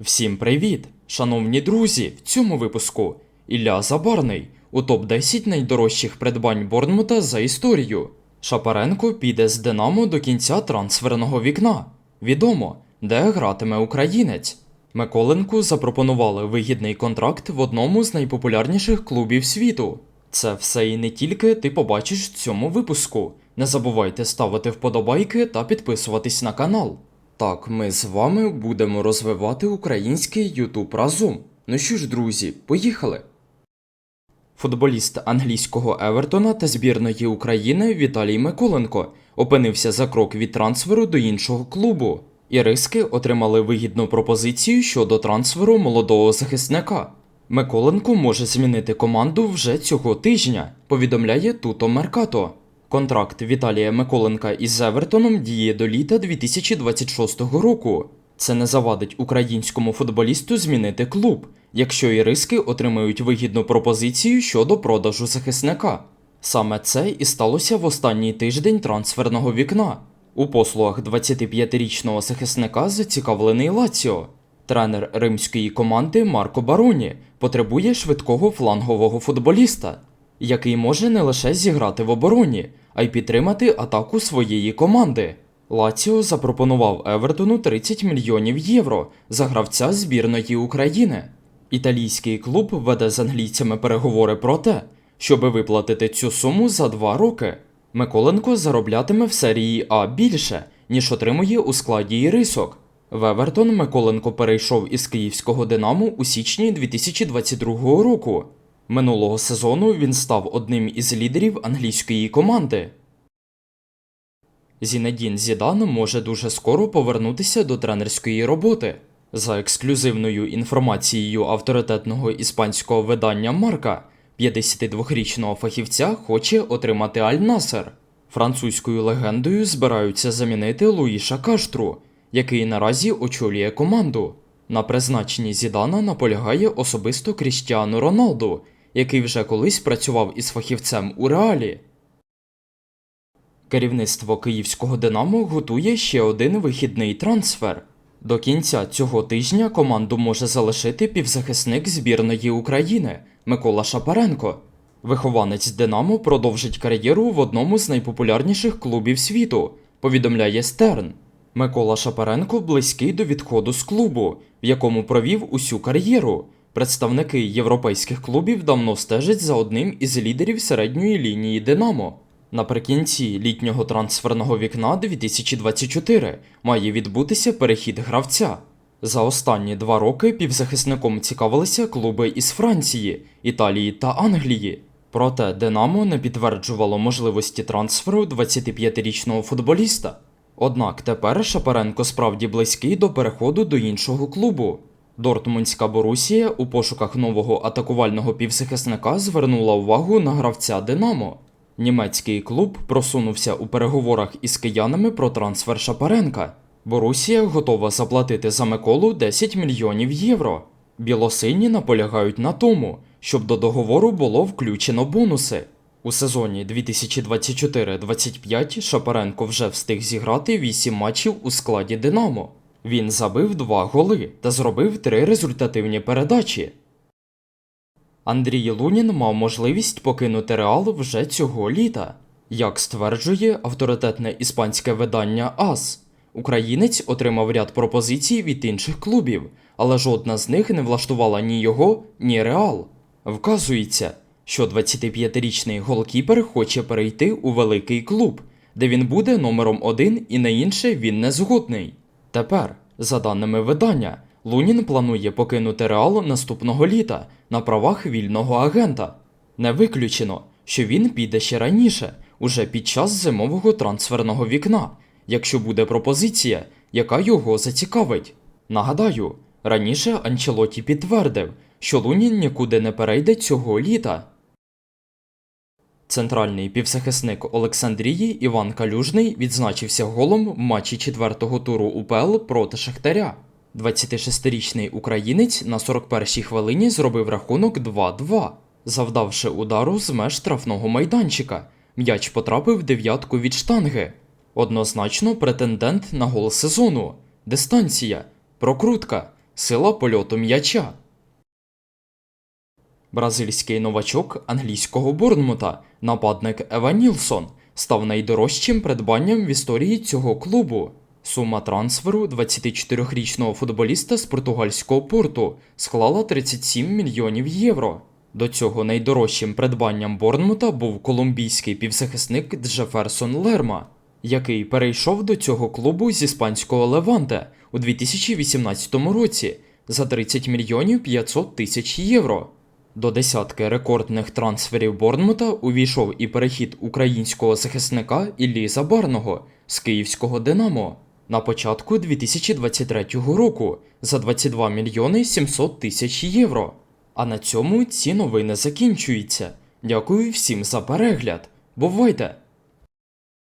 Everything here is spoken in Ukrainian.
Всім привіт! Шановні друзі! В цьому випуску Ілля Забарний у топ-10 найдорожчих придбань Борнмута за історію. Шапаренко піде з Динамо до кінця трансферного вікна. Відомо, де гратиме українець. Миколенку запропонували вигідний контракт в одному з найпопулярніших клубів світу. Це все і не тільки ти побачиш в цьому випуску. Не забувайте ставити вподобайки та підписуватись на канал. Так, ми з вами будемо розвивати український YouTube разом. Ну що ж, друзі, поїхали! Футболіст англійського Евертона та збірної України Віталій Миколенко опинився за крок від трансферу до іншого клубу. Іриски отримали вигідну пропозицію щодо трансферу молодого захисника. Миколенко може змінити команду вже цього тижня, повідомляє Туто Меркато. Контракт Віталія Миколенка із Евертоном діє до літа 2026 року. Це не завадить українському футболісту змінити клуб, якщо іриски отримають вигідну пропозицію щодо продажу захисника. Саме це і сталося в останній тиждень трансферного вікна. У послугах 25-річного захисника зацікавлений Лаціо. Тренер римської команди Марко Бароні потребує швидкого флангового футболіста, який може не лише зіграти в обороні, а й підтримати атаку своєї команди. Лаціо запропонував Евертону 30 мільйонів євро за гравця збірної України. Італійський клуб веде з англійцями переговори про те, щоби виплатити цю суму за два роки. Миколенко зароблятиме в серії А більше, ніж отримує у складі ірисок. В Евертон Миколенко перейшов із київського Динамо у січні 2022 року. Минулого сезону він став одним із лідерів англійської команди. Зінедін Зідан може дуже скоро повернутися до тренерської роботи. За ексклюзивною інформацією авторитетного іспанського видання Марка, 52-річного фахівця хоче отримати Аль-Насер. Французькою легендою збираються замінити Луїша Каштру, який наразі очолює команду. На призначенні Зідана наполягає особисто Кріштіану Роналду, який вже колись працював із фахівцем у реалі. Керівництво київського Динамо готує ще один вихідний трансфер. До кінця цього тижня команду може залишити півзахисник збірної України Микола Шапаренко. Вихованець Динамо продовжить кар'єру в одному з найпопулярніших клубів світу, повідомляє Стерн. Микола Шапаренко близький до відходу з клубу, в якому провів усю кар'єру. Представники європейських клубів давно стежать за одним із лідерів середньої лінії Динамо. Наприкінці літнього трансферного вікна 2024 має відбутися перехід гравця. За останні два роки півзахисником цікавилися клуби із Франції, Італії та Англії. Проте Динамо не підтверджувало можливості трансферу 25-річного футболіста. Однак тепер Шапаренко справді близький до переходу до іншого клубу. Дортмундська Борусія у пошуках нового атакувального півзахисника звернула увагу на гравця Динамо. Німецький клуб просунувся у переговорах із киянами про трансфер Шапаренка. Борусія готова заплатити за Миколу 10 мільйонів євро. Білосині наполягають на тому, щоб до договору було включено бонуси. У сезоні 2024-25 Шапаренко вже встиг зіграти 8 матчів у складі Динамо. Він забив 2 голи та зробив 3 результативні передачі. Андрій Лунін мав можливість покинути Реал вже цього літа. Як стверджує авторитетне іспанське видання АС, українець отримав ряд пропозицій від інших клубів, але жодна з них не влаштувала ні його, ні Реал. Вказується, що 25-річний голкіпер хоче перейти у великий клуб, де він буде номером один і на інше він не згодний. Тепер, за даними видання, Лунін планує покинути Реал наступного літа на правах вільного агента. Не виключено, що він піде ще раніше, уже під час зимового трансферного вікна, якщо буде пропозиція, яка його зацікавить. Нагадаю, раніше Анчелоті підтвердив, що Лунін нікуди не перейде цього літа. Центральний півзахисник Олександрії Іван Калюжний відзначився голом в матчі четвертого туру УПЛ проти Шахтаря. 26-річний українець на 41-й хвилині зробив рахунок 2-2, завдавши удару з меж штрафного майданчика. М'яч потрапив дев'ятку від штанги. Однозначно претендент на гол сезону. Дистанція, прокрутка, Сила польоту м'яча. Бразильський новачок англійського Борнмута, нападник Ева Нілсон, став найдорожчим придбанням в історії цього клубу. Сума трансферу 24-річного футболіста з португальського порту склала 37 мільйонів євро. До цього найдорожчим придбанням Борнмута був колумбійський півзахисник Джеферсон Лерма, який перейшов до цього клубу з іспанського Леванте у 2018 році за 30 мільйонів 500 тисяч євро. До десятки рекордних трансферів Борнмута увійшов і перехід українського захисника Іллі Забарного з київського Динамо на початку 2023 року за 22 мільйони 700 тисяч євро. А на цьому ці новини закінчуються. Дякую всім за перегляд. Бувайте!